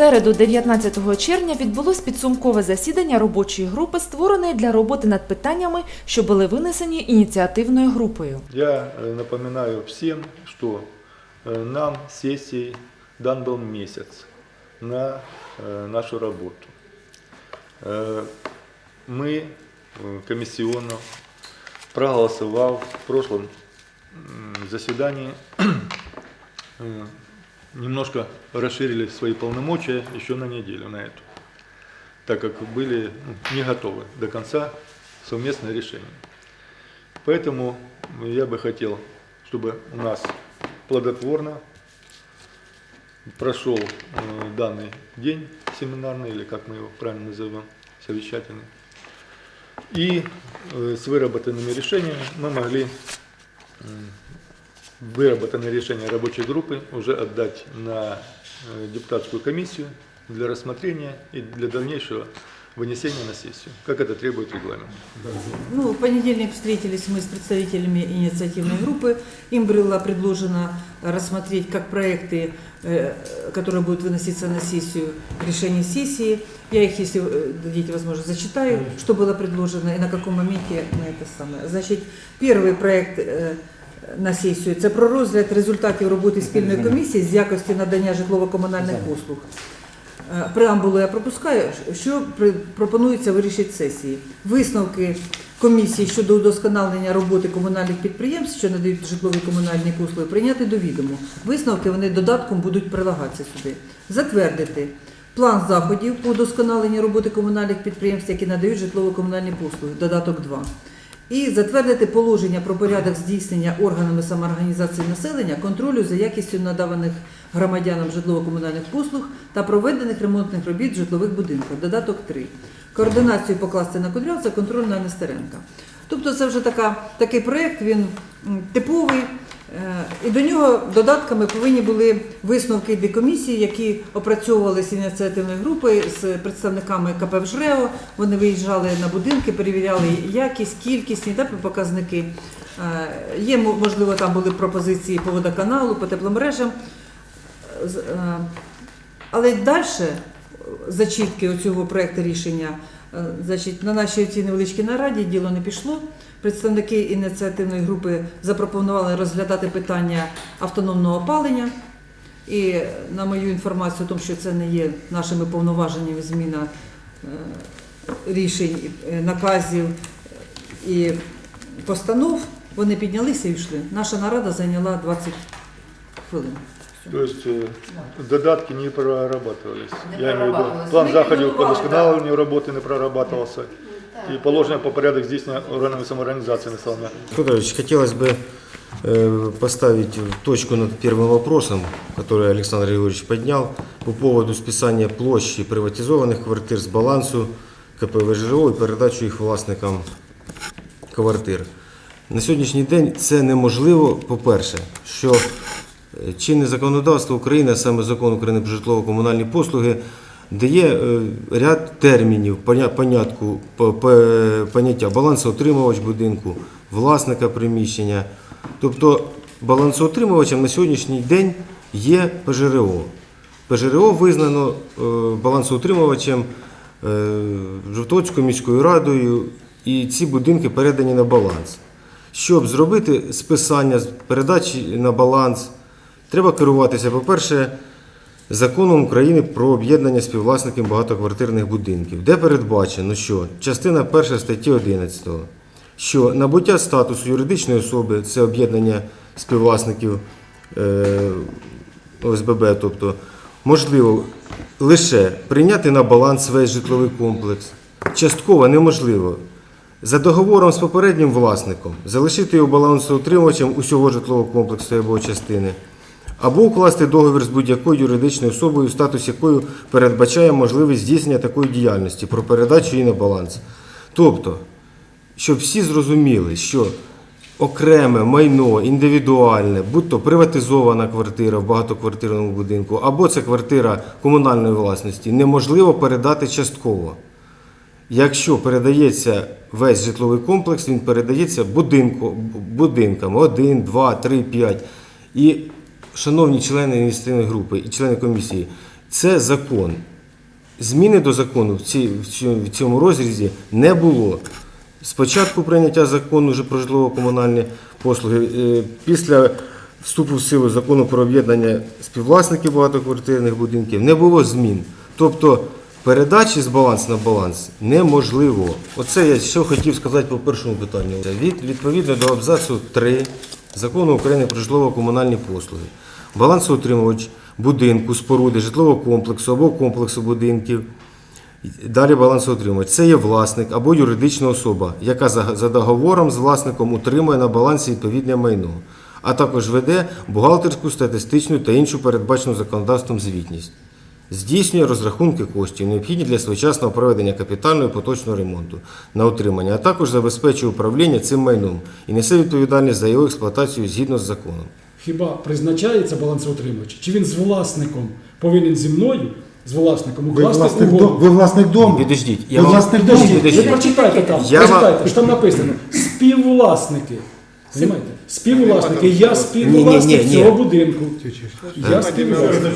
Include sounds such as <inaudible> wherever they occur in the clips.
середу, 19 червня, відбулось підсумкове засідання робочої групи, створеної для роботи над питаннями, що були винесені ініціативною групою. Я э, напоминаю всем, что э, нам сессии дан был месяц на э, нашу работу. Э, Мы э, комиссионно проголосовав в прошлом м, заседании, <clears throat> э, немножко расширили свои полномочия еще на неделю на эту, так как были ну, не готовы до конца совместное решение. Поэтому я бы хотел, чтобы у нас плодотворно прошел э, данный день семинарный, или как мы его правильно назовем, совещательный. И э, с выработанными решениями мы могли выработанные решения рабочей группы уже отдать на э, депутатскую комиссию для рассмотрения и для дальнейшего вынесения на сессию, как это требует регламент. Ну, в понедельник встретились мы с представителями инициативной группы. Им было предложено рассмотреть как проекты, э, которые будут выноситься на сессию, решения сессии. Я их, если э, дадите возможность, зачитаю, что было предложено и на каком моменте мы это самое. Значит, первый проект на сесію це про розгляд результатів роботи спільної комісії з якості надання житлово-комунальних послуг. Е, Преамбулу я пропускаю. Що пропонується вирішити сесії? Висновки комісії щодо удосконалення роботи комунальних підприємств, що надають житлові комунальні послуги, прийняти до відому. Висновки вони додатком будуть прилагатися сюди. Затвердити план заходів по удосконаленню роботи комунальних підприємств, які надають житлово-комунальні послуги, додаток 2. І затвердити положення про порядок здійснення органами самоорганізації населення контролю за якістю надаваних громадянам житлово-комунальних послуг та проведених ремонтних робіт в житлових будинках. Додаток 3. Координацію покласти на Кудрявця, контроль на Нестеренка. Тобто це вже така, такий проєкт, він типовий. Е, І до нього додатками повинні були висновки дві комісії, які опрацьовувалися ініціативною групою з представниками КП «ВЖРЕО». Вони виїжджали на будинки, перевіряли якість, кількісні та показники. Е, Є, можливо, там були пропозиції по водоканалу, по тепломережам. Е, Але далі зачітки цього проекту рішення, значить, на нашій цій невеличкій нараді діло не пішло. Представники ініціативної групи запропонували розглядати питання автономного опалення. І на мою інформацію, тому що це не є нашими повноваженнями зміна е, рішень, е, наказів і постанов, вони піднялися і йшли. Наша нарада зайняла 20 хвилин. То есть э, додатки не прорабатывались. Не Я имею в виду, прорабатывались. план Мы заходів по ігнорували, досконаленню роботи не прорабатывался. Так. И положення по порядок здійснення органами самоорганізації населення. Федорович, хотелось бы э, поставить точку над первым вопросом, который Александр Григорьевич поднял, по поводу списания площи приватизованных квартир с балансу КП ВЖРО і передачу їх власникам квартир. На сьогоднішній день це неможливо, по-перше, що е, чинне законодавство України, саме закон України про житлово-комунальні послуги, дає е, ряд термінів, понятку, по- по- поняття балансоутримувач будинку, власника приміщення. Тобто балансоутримувачем на сьогоднішній день є ПЖРО. ПЖРО визнано е, балансоутримувачем е, Жовтоцькою міською радою, і ці будинки передані на баланс. Щоб зробити списання передачі на баланс, треба керуватися, по-перше, законом України про об'єднання співвласників багатоквартирних будинків, де передбачено, що частина 1 статті 11, що набуття статусу юридичної особи це об'єднання співвласників е, ОСББ, тобто можливо лише прийняти на баланс весь житловий комплекс, частково неможливо. За договором з попереднім власником залишити його балансоутримувачем усього житлового комплексу або частини, або укласти договір з будь-якою юридичною особою, статус якої передбачає можливість здійснення такої діяльності про передачу її на баланс. Тобто, щоб всі зрозуміли, що окреме майно, індивідуальне, будь-то приватизована квартира в багатоквартирному будинку, або це квартира комунальної власності, неможливо передати частково. Якщо передається весь житловий комплекс, він передається будинку, будинкам 1, 2, 3, 5. І, шановні члени ініціативної групи і члени комісії, Це закон. Зміни до закону в, цьому, розрізі не було. Спочатку прийняття закону вже про житлово-комунальні послуги, е, після вступу в силу закону про об'єднання співвласників багатоквартирних будинків не було змін. Тобто передачі з балансу на баланс неможливо. Оце я що хотів сказати по першому питанню. Від, відповідно до абзацу 3 закону України про житлово-комунальні послуги. Балансоутримувач будинку, споруди, житлового комплексу або комплексу будинків. Далі балансоутримувач. Це є власник або юридична особа, яка за, договором з власником утримує на балансі відповідне майно, а також веде бухгалтерську, статистичну та іншу передбачену законодавством звітність. Здійснює розрахунки коштів, необхідні для своєчасного проведення капітального і поточного ремонту на утримання, а також забезпечує управління цим майном і несе відповідальність за його експлуатацію згідно з законом. Хіба призначається балансоутримувач? Чи він з власником повинен зі мною, з власником, Ви власник, угоду? дом, ви власник дому. Підождіть, я Ви власник дому. ви прочитайте там, Я прочитайте, що там написано. Співвласники. Понимаєте? Співвласники. Я співвласник цього будинку. Я співвласник.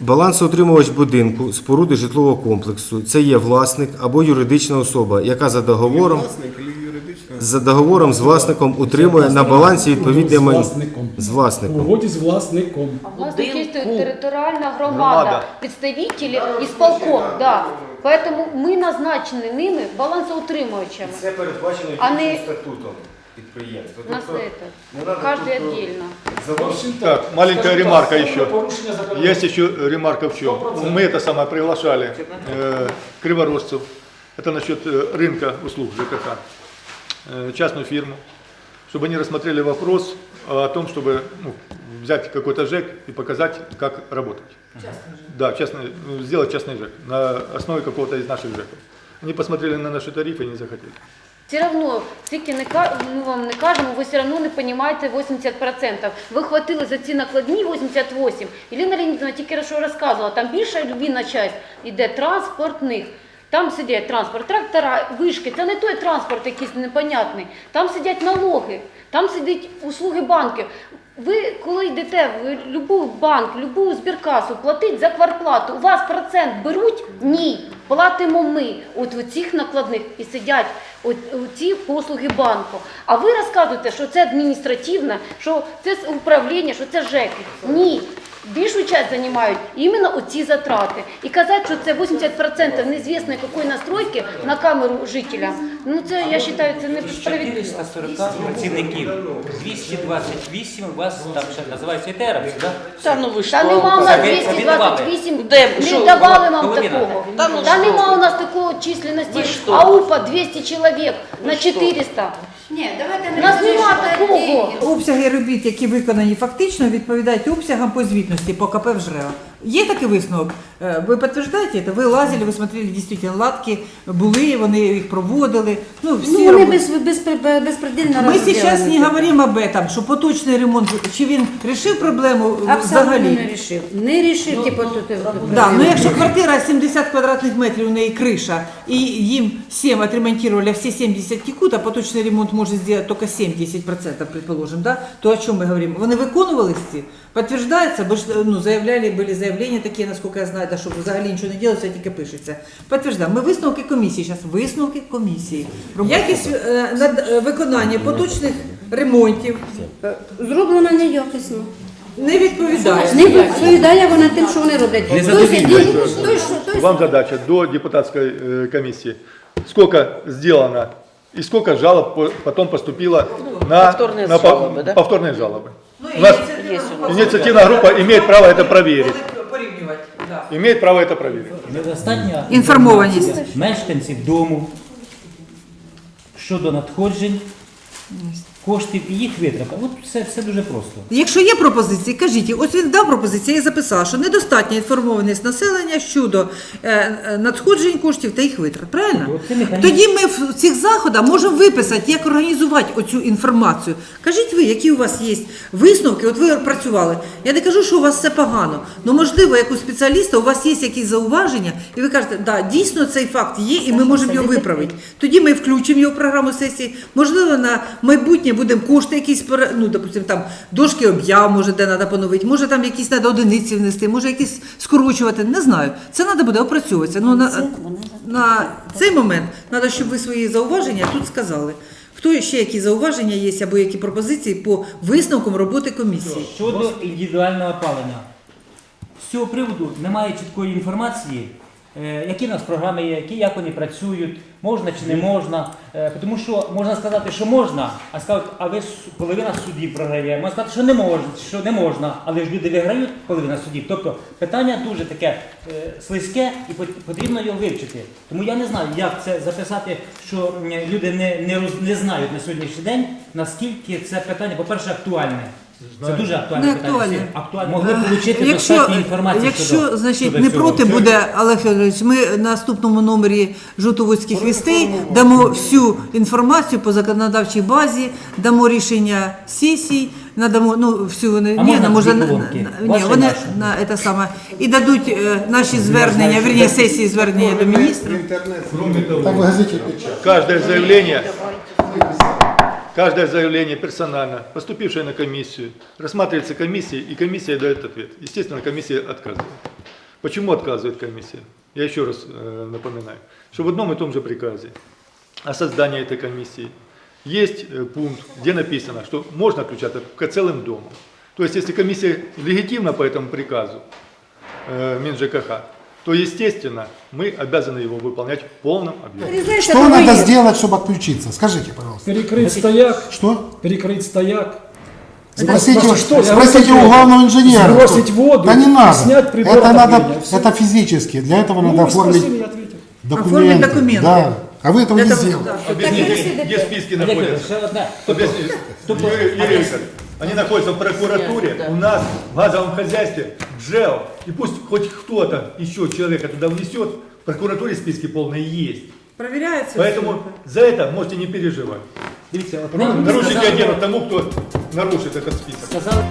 Балансоутримувач будинку, споруди житлового комплексу це є власник або юридична особа, яка за договором, за договором з власником утримує на балансі відповідне З майно. власником. З В власником. угоді з власником. Власник есть территориальная громада, Громада. представители исполком, да. Поэтому мы назначены ними балансоутримувачами. Це передбачено А не- статутом Підприємства. У нас это, каждый отдельно. Так, маленькая ремарка еще. Порушення законодавства. Есть еще ремарка в чем. Мы это самое приглашали э, криворожцев. Это насчет э, рынка услуг ЖКХ. Э, частную фирму, чтобы они рассмотрели вопрос о том, чтобы ну, взять какой-то ЖЭК и показать, как работать. Да, частный, ну, сделать частный ЖЭК на основе какого-то из наших ЖЭКов. Они посмотрели на наши тарифы и не захотели. Все равно, скільки не ми вам не кажемо, ви все одно не розумієте 80%. Ви хватили за ці накладні 88. Іліна Леонідовна тільки що розказувала, там більша любіна часть іде транспортних. Там сидять транспорт, трактора, вишки, це не той транспорт якийсь непонятний. Там сидять налоги, там сидять услуги банків. Ви коли йдете в любу банк, любу збіркасу, платить за кварплату, у вас процент беруть? Ні. Платимо ми. От у цих накладних і сидять у ці послуги банку. А ви розказуєте, що це адміністративне, що це управління, що це ЖЕК. Ні. Більшу часть займають іменно оці затрати. І казати, що це 80% неізвісно якої настройки на камеру жителя, ну це, я вважаю, це не справедливо. 440 працівників, 228 у вас там ще називається етеровці, да? Та ну ви Та нема у нас Це ви- 228, Де? не давали вам Половина. такого. Та ну Та що нема у нас такого численності. Що? А УПА 200 чоловік на 400. Ні, давайте У не нас нема такого. Обсяги робіт, які виконані фактично, відповідають обсягам по звітності по КП ВЖРЕО. Є такий висновок? Е, Ви підтверджуєте це? Ви лазили, ви смотрели, дійсно латки були, вони їх проводили. Ну, всі Ну, вони роботи. без, без, без, безпредельно Ми зараз не говоримо об этом, що поточний ремонт, чи він рішив проблему Абсолютно взагалі? не рішив. Не рішив, типу, тут. Да, ну якщо квартира 70 квадратних метрів, у неї криша, і їм 7 отремонтировали, а всі 70 текут, а поточний ремонт може зробити тільки 7-10%, предположим, да? то о чому ми говоримо? Вони виконували ці? Підтверджується, бо ну, заявляли, були заявлення такі, наскільки я знаю, да, що взагалі нічого не робиться, тільки пишеться. Підтверджуємо. Ми висновки комісії, зараз висновки комісії. Якість е, над, е, виконання поточних ремонтів Зроблено неякісно. не відповідає. Не відповідає вона тим, що вони роблять. Той, Незадовільно. сидить, той, що, той, Вам задача до депутатской э, комиссии. Сколько сделано и сколько жалоб по- потом поступило на, Повторные на по- жалобы, да? повторные жалобы. Ну, У нас Є у нас. инициативная группа имеет право это проверить. Имеет право это проверить. Недостатня Інформованість. інформація мешканців дому щодо надходжень, коштів і їх витрат. От все, все дуже просто. Якщо є пропозиції, кажіть. Ось він дав пропозиції, я записала, що недостатня інформованість населення щодо е, е, надходжень коштів та їх витрат. Правильно? От. Тоді ми в цих заходах можемо виписати, як організувати оцю інформацію. Кажіть ви, які у вас є висновки, от ви працювали. Я не кажу, що у вас все погано. Ну можливо, як у спеціаліста у вас є якісь зауваження, і ви кажете, да, дійсно цей факт є, і ми можемо його виправити. Тоді ми включимо його в програму сесії. Можливо, на майбутнє будемо кошти якісь, ну, допустим, там дошки об'яв, може, де треба поновити, може там якісь треба одиниці внести, може якісь скорочувати, не знаю. Це треба буде опрацьовуватися. Ну, на, на цей момент треба, щоб ви свої зауваження тут сказали. Хто ще які зауваження є або які пропозиції по висновкам роботи комісії? Щодо індивідуального опалення. З цього приводу немає чіткої інформації, які в нас програми є, які, як вони працюють, можна чи не можна. Е, Тому що можна сказати, що можна, а сказати, а ви половина суддів програє. Можна сказати, що не можна, що не можна, але ж люди виграють половина суддів. Тобто питання дуже таке е, слизьке і потрібно його вивчити. Тому я не знаю, як це записати, що люди не, не, роз- не знають на сьогоднішній день, наскільки це питання, по-перше, актуальне. Це дуже актуальне Не питання. актуальне. Всі. Могли б отримати Якщо, достатньо інформації якщо щодо, значить, щодо не цього. проти буде, Олег Федорович, ми в наступному номері Жовтоводських вістей дамо всю інформацію по законодавчій базі, дамо рішення сесій, надамо, ну, всю вони, А ні, можна ну, може, дві на, колонки? на- ні, і вони наші? на це саме, і дадуть е, наші звернення, вірні, сесії звернення до міністра. Там в газете печать. Каждое заявление, каждое заявление персонально, поступившее на комиссию, рассматривается комиссией, и комиссия дает ответ. Естественно, комиссия отказывает. Почему отказывает комиссия? Я еще раз э, напоминаю, что в одном и том же приказе о создании этой комиссии есть э, пункт, где написано, что можно отключаться к целым домом. То есть, если комиссия легитимна по этому приказу э, МинЖКХ, то, естественно, мы обязаны его выполнять в полном объеме. Что надо сделать, чтобы отключиться? Скажите, пожалуйста. Перекрыть стояк, Что? перекрыть стояк. Спросите, Просто что? Спросите у главного инженера. Сбросить воду, Да не надо. снять прибор это надо, это физически. Для этого Ну, надо оформить документы. Оформить документы. Да. А вы этого Для не сделали. да. Объясните, где списки находятся? Объясните. Они находятся в прокуратуре, у нас в газовом хозяйстве ДЖЭО. И пусть хоть кто-то еще человека туда внесет, в прокуратуре списки полные есть. Проверяється. Поэтому за это можете не переживать. дивіться, от нам Наручники сказали- оденут тому, кто нарушит этот список. сказали.